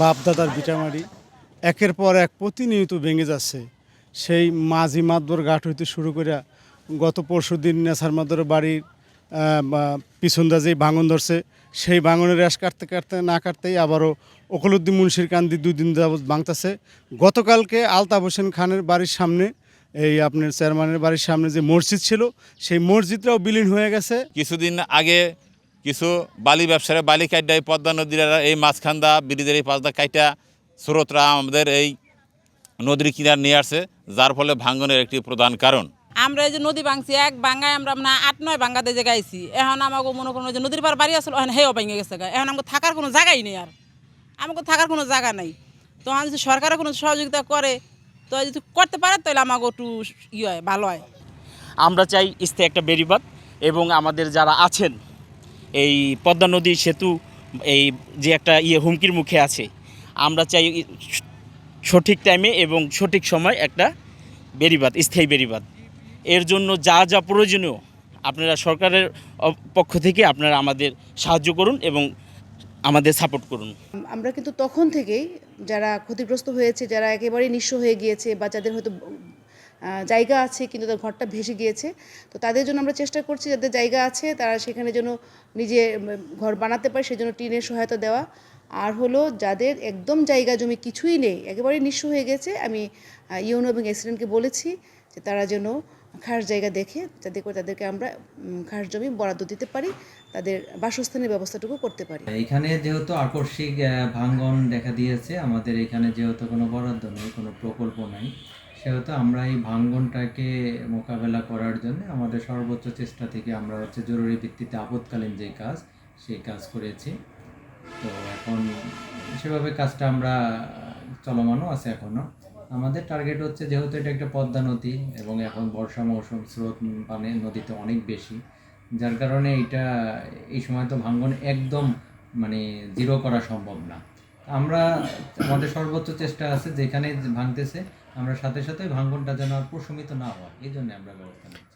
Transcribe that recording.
বাপদাদার ভিটামারি। একের পর এক প্রতিনিয়ত ভেঙে যাচ্ছে। সেই মাঝি মাদবর ঘাট হইতে শুরু করে গত পরশু দিন নেসার মাদর বাড়ির পিছনদা যেই ভাঙন ধরছে, সেই ভাঙনের রেশ কাটতে কাটতে না কাটতেই আবারও অকলুদ্দিন মুন্সির কান্দি দুই দিন যাবৎ ভাঙতেছে। গতকালকে আলতাফ হোসেন খানের বাড়ির সামনে, এই আপনার চেয়ারম্যানের বাড়ির সামনে যে মসজিদ ছিল, সেই মসজিদটাও বিলীন হয়ে গেছে। কিছুদিন আগে কিছু বালি ব্যবসার বালি কাইটা এই পদ্মা নদীর এই মাঝখান্দা ব্রিজের এই পাঁচদা কাইটা স্রোতরা আমাদের এই নদীর কিনার নিয়ে আসছে যার ফলে ভাঙ্গনের একটি প্রধান কারণ। আমরা এই যে নদী ভাঙছি এক ভাঙায় আমরা না আট নয় ভাঙ্গাতে যে গাইছি এখন আমাকে মনে করুন যে নদীর পার বাড়ি আসলো এখন হেও ভেঙে গেছে গা। এখন আমাকে থাকার কোনো জায়গাই নেই আর। আমাকে থাকার কোনো জায়গা নাই। তো আমি যদি সরকারের কোনো সহযোগিতা করে তো যদি করতে পারে তাহলে আমাকে একটু ইয়ে হয় ভালো হয়। আমরা চাই স্থায়ী একটা বেড়িবাঁধ এবং আমাদের যারা আছেন এই পদ্মা নদী সেতু এই যে একটা ইয়ে হুমকির মুখে আছে। আমরা চাই সঠিক টাইমে এবং সঠিক সময় একটা বেরিবাদ, স্থায়ী বেরিবাদ। এর জন্য যা যা প্রয়োজনীয় আপনারা সরকারের পক্ষ থেকে আপনারা আমাদের সাহায্য করুন এবং আমাদের সাপোর্ট করুন। আমরা কিন্তু তখন থেকেই যারা ক্ষতিগ্রস্ত হয়েছে, যারা একেবারেই নিঃস্ব হয়ে গিয়েছে বা যাদের হয়তো জায়গা আছে, কিন্তু তার ঘরটা ভেসে গিয়েছে। তো তাদের জন্য আমরা চেষ্টা করছি, যাদের জায়গা আছে, তারা সেখানে যেন নিজে ঘর বানাতে পারে, সেজন্য টিনের সহায়তা দেওয়া। আর হলো, যাদের একদম জায়গা জমি কিছুই নেই, একেবারেই নিঃস্ব হয়ে গেছে, আমি ইউনো এবং এক্সিডেন্টকে বলেছি যে তারা যেন খাস জায়গা দেখে, যাতে করে তাদেরকে আমরা খাস জমি বরাদ্দ দিতে পারি, তাদের বাসস্থানের ব্যবস্থাটুকু করতে পারি। এখানে যেহেতু আকস্মিক ভাঙ্গন দেখা দিয়েছে, আমাদের এখানে যেহেতু কোনো বরাদ্দ নেই, কোনো প্রকল্প নাই সেহেতু আমরা এই ভাঙ্গনটাকে মোকাবেলা করার জন্য আমাদের সর্বোচ্চ চেষ্টা থেকে আমরা হচ্ছে জরুরি ভিত্তিতে আপৎকালীন যে কাজ, সেই কাজ করেছি। তো এখন সেভাবে কাজটা আমরা চলমানও আছে এখনও আমাদের টার্গেট হচ্ছে যেহেতু এটা একটা পদ্মা নদী এবং এখন বর্ষা মৌসুম, স্রোত পানি নদীতে অনেক বেশি। যার কারণে এটা এই সময় তো ভাঙ্গন একদম মানে জিরো করা সম্ভব না। আমরা আমাদের সর্বোচ্চ চেষ্টা আছে যেখানে ভাঙতেছে, আমরা সাথে সাথে ভাঙ্গনটা যেন আর প্রশমিত না হয়, এই জন্য আমরা ব্যবস্থা